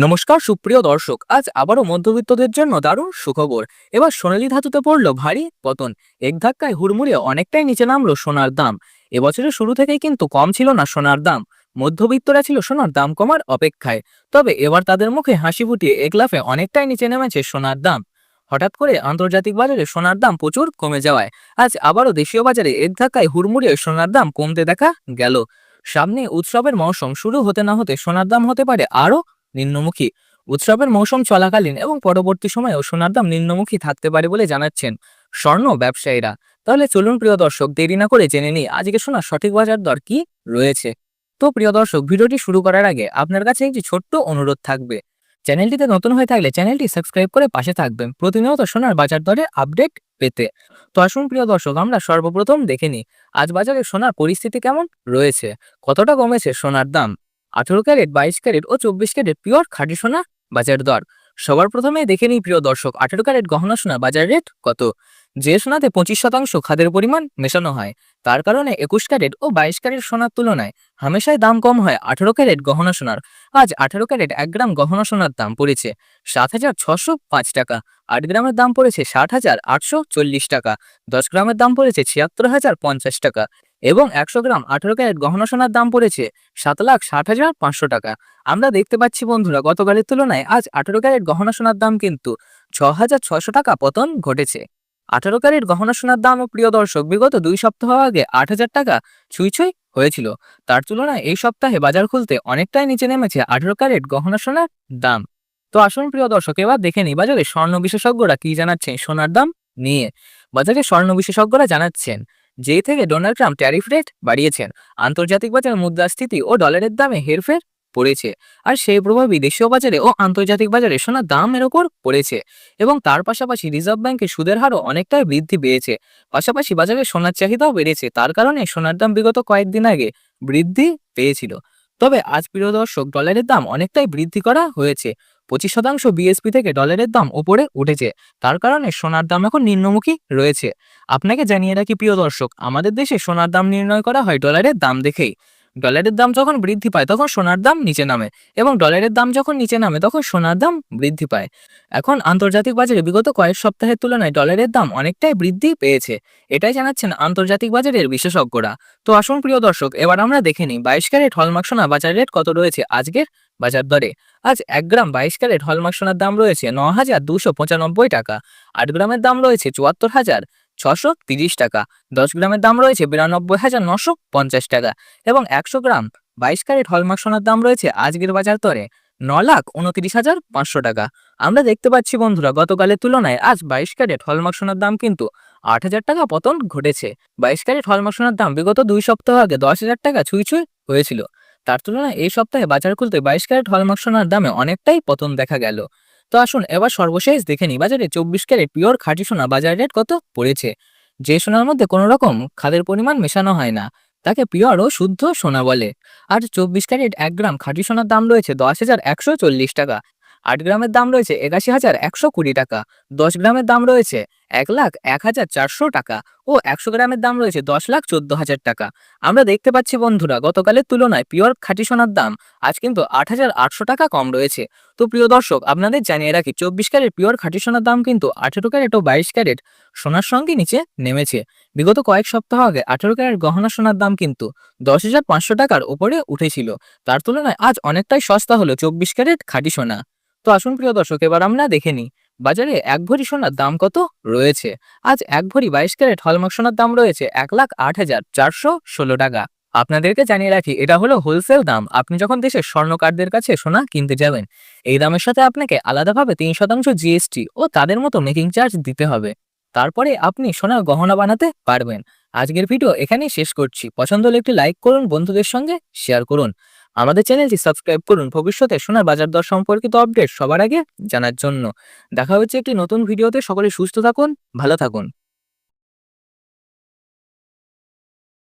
নমস্কার, সুপ্রিয় দর্শক, আজ আবারও মধ্যবিত্তদের জন্য দারুণ সুখবর। এবার সোনালী ধাতুতে পড়ল ভারী পতন। এক ধাক্কায় হুড়মুড়িয়ে অনেকটাই নিচে নামলো সোনার দাম। এবছরের শুরু থেকেই কিন্তু কম ছিল না সোনার দাম। মধ্যবিত্তরা ছিল সোনার দাম কমার অপেক্ষায়। তবে এবার তাদের মুখে হাসি ফুটিয়ে এক লাফে অনেকটাই নিচে নেমেছে সোনার দাম। হঠাৎ করে আন্তর্জাতিক বাজারে সোনার দাম প্রচুর কমে যাওয়ায় আজ আবারও দেশীয় বাজারে এক ধাক্কায় হুড়মুড়িয়ে সোনার দাম কমতে দেখা গেল। সামনে উৎসবের মৌসুম শুরু হতে না হতে সোনার দাম হতে পারে আরও নিম্নমুখী। উৎসবের মৌসুম চলাকালীন এবং পরবর্তী সময়েও সোনার দাম নিম্নমুখী থাকতে পারে বলে জানাচ্ছেন স্বর্ণ ব্যবসায়ীরা। তাহলে চলুন প্রিয় দর্শক, দেরি না করে জেনে নিই আজকে সোনার সঠিক বাজার দর কি রয়েছে। তো প্রিয় দর্শক, ভিডিওটি শুরু করার আগে আপনার কাছে একটি ছোট্ট অনুরোধ থাকবে। চ্যানেলটিতে নতুন হয়ে থাকলে চ্যানেলটি সাবস্ক্রাইব করে পাশে থাকবেন প্রতিনিয়ত সোনার বাজার দরে আপডেট পেতে। তো আসুন প্রিয় দর্শক, আমরা সর্বপ্রথম দেখে নিই আজ বাজারে সোনার পরিস্থিতি কেমন রয়েছে, কতটা কমেছে সোনার দাম? আঠেরো ক্যারেট, বাইশ ক্যারেট ও চব্বিশ ক্যারেট পিওর খাঁটি সোনা বাজার দর। সবার প্রথমে দেখে নিই প্রিয় দর্শক, আঠেরো ক্যারেট গহনা সোনা বাজার রেট কত? যে সোনাতে পঁচিশ শতাংশ খাদের পরিমাণ মেশানো হয়, তার কারণে একুশ ক্যারেট ও বাইশ ক্যারেট সোনার তুলনায় হামেশাই দাম কম হয় আঠেরো ক্যারেট গহনা সোনার। আজ আঠেরো ক্যারেট এক গ্রাম গহনা সোনার দাম পড়েছে সাত হাজার ছশো পাঁচ টাকা, আট গ্রামের দাম পড়েছে ষাট হাজার আটশো চল্লিশ টাকা, দশ গ্রামের দাম পড়েছে ছিয়াত্তর হাজার পঞ্চাশ টাকা। এবং একশো গ্রাম আঠেরো ক্যারেট গহনা সোনার দাম পড়েছে সাত লাখ ষাট হাজার পাঁচশো টাকা। আমরা দেখতে পাচ্ছি বন্ধুরা, গতকালের তুলনায় আজ আঠেরো ক্যারেট গহনা সোনার দাম কিন্তু ছ হাজার ছশো টাকা পতন ঘটেছে। আঠারো ক্যারেট গহনা সোনার দাম, প্রিয় দর্শক, বিগত দুই সপ্তাহ আগে আট হাজার টাকা ছুঁই ছুঁই হয়েছিল। তার তুলনায় এই সপ্তাহে বাজার খুলতে অনেকটাই নিচে নেমেছে আঠারো ক্যারেট গহনা সোনার দাম। তো আসুন, প্রিয় দর্শক, এবার দেখে নিই বাজারে স্বর্ণ বিশেষজ্ঞরা কি জানাচ্ছেন সোনার দাম নিয়ে। বাজারে স্বর্ণ বিশেষজ্ঞরা জানাচ্ছেন যেই থেকে ডোনাল্ড ট্রাম্প ট্যারিফ রেট বাড়িয়েছেন, আন্তর্জাতিক বাজার মুদ্রাস্ফীতি ও ডলারের দামে হেরফের পড়েছে। আর সেই প্রভাবই দেশীয় বাজারে ও আন্তর্জাতিক বাজারে সোনার দামের ওপর পড়েছে এবং তার পাশাপাশি রিজার্ভ ব্যাংকের সুদের হারও অনেকটাই বৃদ্ধি পেয়েছে। পাশাপাশি বাজারে সোনার চাহিদাও বেড়েছে, তার কারণে সোনার দাম বিগত কয়েকদিন আগে বৃদ্ধি পেয়েছিল। তবে আজ প্রিয় দর্শক, ডলারের দাম অনেকটাই বৃদ্ধি করা হয়েছে। পঁচিশ শতাংশ বিএসপি থেকে ডলারের দাম ওপরে উঠেছে। তার কারণে সোনার দাম এখন নিম্নমুখী রয়েছে। আপনাকে জানিয়ে রাখি, প্রিয় দর্শক, আমাদের দেশে সোনার দাম নির্ণয় করা হয় ডলারের দাম দেখেই। ডলারের দাম যখন বৃদ্ধি পায়, তখন সোনার দাম নিচে নামে এবং ডলারের দাম যখন নিচে নামে, তখন সোনার দাম বৃদ্ধি পায়। এখন আন্তর্জাতিক বাজারে বিগত কয়েক সপ্তাহের তুলনায় ডলারের দাম অনেকটাই বৃদ্ধি পেয়েছে, এটাই জানাচ্ছেন আন্তর্জাতিক বাজারের বিশেষজ্ঞরা। তো আসুন প্রিয় দর্শক, এবার আমরা দেখে নিই বাইশ ক্যারেট হলমার্ক সোনা বাজার রেট কত রয়েছে আজকের বাজার দরে। আজ এক গ্রাম বাইশ ক্যারেট হলমার্ক সোনার দাম রয়েছে ন হাজার দুশো পঁচানব্বই টাকা, আট গ্রামের দাম রয়েছে চুয়াত্তর হাজার ছশো তিরিশ টাকা। দশ গ্রামের দাম রয়েছে বিরানব্বই হাজার নশো পঞ্চাশ টাকা এবং একশো গ্রাম বাইশ ক্যারেট হলমার্ক সোনার দাম রয়েছে আজকের বাজার দরে ন লাখ উনত্রিশ হাজার পাঁচশো টাকা। আমরা দেখতে পাচ্ছি বন্ধুরা, গতকালের তুলনায় আজ বাইশ ক্যারেট হলমার্ক সোনার দাম কিন্তু আট হাজার টাকা পতন ঘটেছে। বাইশ ক্যারেট হলমার্ক সোনার দাম বিগত দুই সপ্তাহ আগে দশ হাজার টাকা ছুঁই ছুঁই হয়েছিল। তার তুলনায় এই সপ্তাহে বাজার খুলতে বাইশ ক্যারেট হলমার্ক সোনার দামে অনেকটাই পতন দেখা গেল। তো আসুন এবার সর্বশেষ দেখে নিই। বাজারে চব্বিশ ক্যারেট পিওর খাঁটি সোনা বাজার রেট কত পড়েছে? যে সোনার মধ্যে কোনো রকম খাদের পরিমাণ মেশানো হয় না, তাকে পিওর ও শুদ্ধ সোনা বলে। আর চব্বিশ ক্যারেট এক গ্রাম খাঁটি সোনার দাম রয়েছে দশ হাজার একশো চল্লিশ টাকা। আট গ্রামের দাম রয়েছে একাশি হাজার একশো কুড়ি টাকা, দশ গ্রামের দাম রয়েছে এক লাখ এক হাজার চারশো টাকা ও একশো গ্রামের দাম রয়েছে দশ লাখ চোদ্দ হাজার টাকা। আমরা দেখতে পাচ্ছি বন্ধুরা, গতকালের তুলনায় পিওর খাঁটি সোনার দাম আজ কিন্তু আট হাজার আটশো টাকা কম রয়েছে। তো প্রিয় দর্শক, আপনাদের জানিয়ে রাখি চব্বিশ ক্যারেট পিওর খাঁটি সোনার দাম কিন্তু আঠেরো ক্যারেট ও বাইশ ক্যারেট সোনার সঙ্গে নিচে নেমেছে। বিগত কয়েক সপ্তাহ আগে আঠেরো ক্যারেট গহনা সোনার দাম কিন্তু দশ হাজার পাঁচশো টাকার উপরে উঠেছিল। তার তুলনায় আজ অনেকটাই সস্তা হলো চব্বিশ ক্যারেট খাঁটি সোনা। তো আসুন প্রিয় দর্শক, এবার আমরা দেখে নিই, বাজারে এক ভরি সোনার দাম কত রয়েছে? আজ এক ভরি বাইশ ক্যারেট হলমার্ক সোনার দাম রয়েছে এক লাখ আট হাজার চারশো ষোলো টাকা। আপনাদেরকে জানিয়ে রাখি, এটা হলো হোলসেল দাম। আপনি যখন দেশের স্বর্ণকারদের কাছে সোনা কিনতে যাবেন, এই দামের সাথে আপনাকে আলাদাভাবে তিন শতাংশ জিএসটি ও তাদের মতো মেকিং চার্জ দিতে হবে। তারপরে আপনি সোনার গহনা বানাতে পারবেন। আজকের ভিডিও এখানেই শেষ করছি। পছন্দ হলে একটি লাইক করুন, বন্ধুদের সঙ্গে শেয়ার করুন। আমাদের চ্যানেলটি সাবস্ক্রাইব করুন। ভবিষ্যতে সোনার বাজার দর সম্পর্কিত আপডেট সবার আগে জানার জন্য। দেখা হচ্ছে একটি নতুন ভিডিওতে। সকলে সুস্থ থাকুন, ভালো থাকুন।